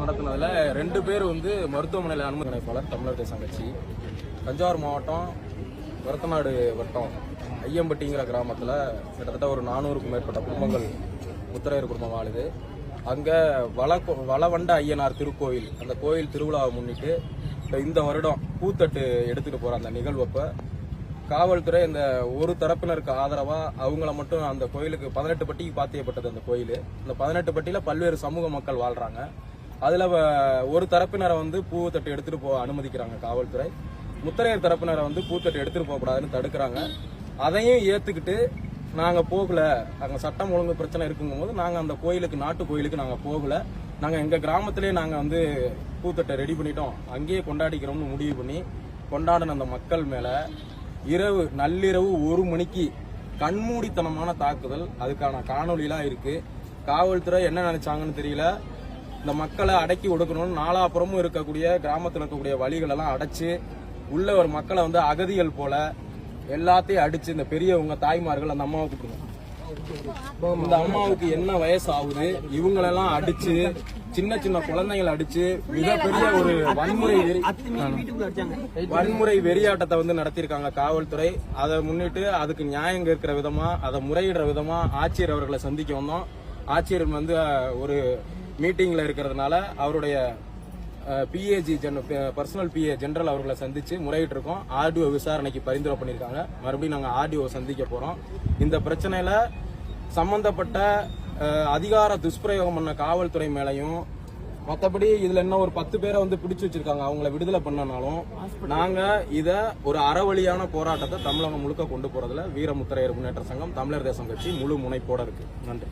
நடத்தினதுல ரெண்டு பேர் வந்து மருத்துவமனையில் அனுமதி தமிழர் தேசம் கட்சி. தஞ்சாவூர் மாவட்டம் வரத்தநாடு வட்டம் ஐயம்பட்டிங்கிற கிராமத்தில் கிட்டத்தட்ட ஒரு நானூறுக்கும் மேற்பட்ட குடும்பங்கள் முத்திரையர் குடும்பம் வாழுது அங்கே வள வளவண்ட ஐயனார் திருக்கோயில் அந்த கோயில் திருவிழாவை முன்னிட்டு இந்த வருடம் பூத்தட்டு எடுத்துகிட்டு போகிற அந்த நிகழ்வப்போ காவல்துறை இந்த ஒரு தரப்பினருக்கு ஆதரவா அவங்கள மட்டும் அந்த கோயிலுக்கு பதினெட்டு பட்டிக்கு பாத்தியப்பட்டது அந்த கோயில். இந்த பதினெட்டு பட்டியில பல்வேறு சமூக மக்கள் வாழ்றாங்க. அதில் வ- ஒரு தரப்பினரை வந்து பூத்தொட்டை எடுத்துகிட்டு போக அனுமதிக்கிறாங்க காவல்துறை. முத்தரையர் தரப்பினரை வந்து பூத்தட்டு எடுத்துகிட்டு போகக்கூடாதுன்னு தடுக்கிறாங்க. அதையும் ஏற்றுக்கிட்டு நாங்கள் போகல. அங்கே சட்டம் ஒழுங்கு பிரச்சனை இருக்குங்கும் போது நாங்கள் அந்த கோயிலுக்கு நாட்டு கோயிலுக்கு நாங்கள் போகல. நாங்கள் எங்கள் கிராமத்திலே நாங்கள் வந்து பூத்தட்டை ரெடி பண்ணிட்டோம். அங்கேயே கொண்டாடிக்கிறோம்னு முடிவு பண்ணி கொண்டாடின அந்த மக்கள் மேலே இரவு நள்ளிரவு ஒரு மணிக்கு கண்மூடித்தனமான தாக்குதல். அதுக்கான காணொளிலாம் இருக்குது காவல்துறை என்ன நினைச்சாங்கன்னு தெரியல. இந்த மக்களை அடக்கி ஒடுக்கணும்னு நாலாப்புறமும் இருக்கக்கூடிய கிராமத்தில் இருக்கக்கூடிய வழிகள் எல்லாம் அடைச்சு உள்ள ஒரு மக்களை வந்து அகதிகள் போல எல்லாத்தையும் அடிச்சு இந்த பெரியவங்க தாய்மார்கள் அந்த அம்மாவை கூப்பிடுவோம் இந்த அம்மாவுக்கு என்ன வயசு ஆகுது இவங்களெல்லாம் அடிச்சு சின்ன சின்ன குழந்தைங்களை அடிச்சு மிகப்பெரிய ஒரு வன்முறை வெறி வன்முறை வெறியாட்டத்தை வந்து நடத்தியிருக்காங்க காவல்துறை. அதை முன்னிட்டு அதுக்கு நியாயம் கேட்கிற விதமா அதை முறையிடுற விதமா ஆட்சியர் அவர்களை சந்திக்க வந்தோம். ஆட்சியர் வந்து ஒரு மீட்டிங்ல இருக்கிறதுனால அவருடைய PAG gen personal PA general அவர்களை சந்திச்சு முறையிட்டு இருக்கோம் ஆர்டிஓ விசாரணைக்கு பரிந்துரை பண்ணியிருக்காங்க. மறுபடியும் நாங்கள் ஆர்டிஓ சந்திக்க போறோம். இந்த பிரச்சனையில சம்பந்தப்பட்ட அதிகார துஷ்பிரயோகம் பண்ண காவல்துறை மேலையும் மற்றபடி இதுல என்ன ஒரு பத்து பேரை வந்து பிடிச்சு வச்சிருக்காங்க. அவங்கள விடுதலை பண்ணனாலும் நாங்க இத ஒரு அறவழியான போராட்டத்தை தமிழகம் முழுக்க கொண்டு போறதுல வீரமுத்திரையர் முன்னேற்ற சங்கம் தமிழர் தேசம் கட்சி முழு முனைப்போட இருக்கு. நன்றி.